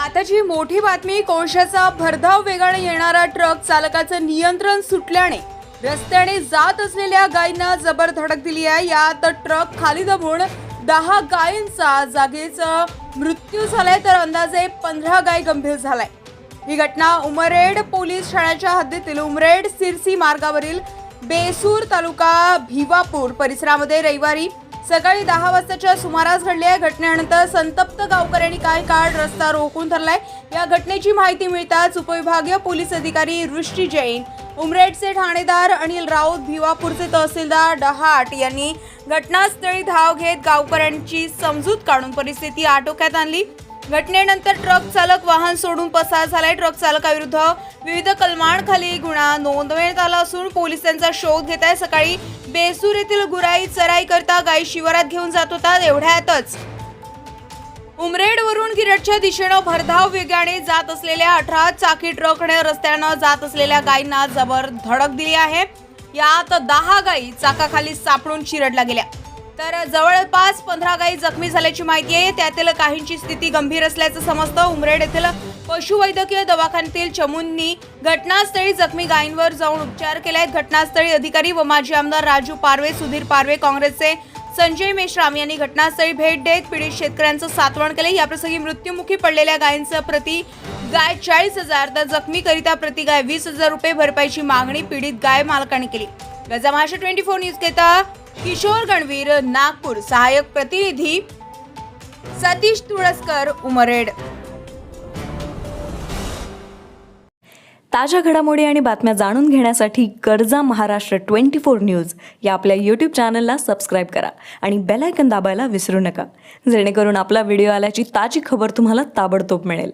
आताची मोठी बातमी कोळशाचा भरधाव वेगाने येणारा ट्रक चालकाचं नियंत्रण सुटल्याने रस्त्याने जात असलेल्या गायींना जबर धडक दिली आहे. यात ट्रक खाली दबून दहा गायींचा जागेचा मृत्यू झालाय तर अंदाजे पंधरा गाय गंभीर झालाय. ही घटना उमरेड पोलीस ठाण्याच्या हद्दीतील उमरेड सिरसी मार्गावरील बेसूर तालुका भिवापूर परिसरामध्ये रविवारी सकाळी दहा वाजताच्या सुमारास घडली आहे. घटनेनंतर संतप्त गावकऱ्यांनी काही काळ रस्ता रोखून धरलाय. या घटनेची माहिती मिळताच उपविभागीय पोलीस अधिकारी वृष्टी जैन उमरेडचे ठाणेदार अनिल राऊत भिवापूरचे तहसीलदार डहाट यांनी घटनास्थळी धाव घेत गावकऱ्यांची समजूत काढून परिस्थिती आटोक्यात आणली. घटनेनंतर ट्रक चालक वाहन सोडून पसार झालाय. ट्रक चालकाविरुद्ध विविध कलमांखाली गुन्हा नोंदवण्यात आला असून पोलीस त्यांचा शोध घेत आहे सकाळी बेसूर येथील गुराई चराई करता गाई शिवारात घेऊन जात होता. एवढ्यातच उमरेडवरून गिरटच्या दिशेनं भरधाव वेगाने जात असलेल्या अठरा चाकी ट्रकने रस्त्यानं जात असलेल्या गायींना जबर धडक दिली आहे. यात दहा गायी चाकाखाली सापडून चिरडल्या गेल्या. तर जवळपास पंधरा गायी जखमी झाल्याची माहिती आहे. त्यातील काहींची स्थिती गंभीर असल्याचं समजतं. उमरेड येथील पशुवैद्यकीय दवाखान्यातील चमूंनी घटनास्थळी जखमी गायींवर जाऊन उपचार केले आहेत. घटनास्थळी अधिकारी व माजी आमदार राजू पारवे सुधीर पारवे काँग्रेसचे संजय मेश्राम यांनी घटनास्थळी भेट देत पीडित शेतकऱ्यांचं सातवण केले. याप्रसंगी मृत्युमुखी पडलेल्या गायींचं प्रति गाय चाळीस हजार तर जखमीकरिता प्रति गाय वीस हजार रुपये भरपाईची मागणी पीडित गाय मालकाने केली. गजा महाराष्ट्र ट्वेंटी फोर न्यूज घेता किशोर गणवीर नागपूर सहाय्यक प्रतिनिधी सतीश तुळसकर उमरेड. ताज्या घडामोडी आणि बातम्या जाणून घेण्यासाठी कर्जा महाराष्ट्र ट्वेंटी फोर न्यूज या आपल्या यूट्यूब चॅनलला सबस्क्राईब करा आणि बेलायकन दाबायला विसरू नका. जेणेकरून आपला व्हिडिओ आल्याची ताजी खबर तुम्हाला ताबडतोब मिळेल.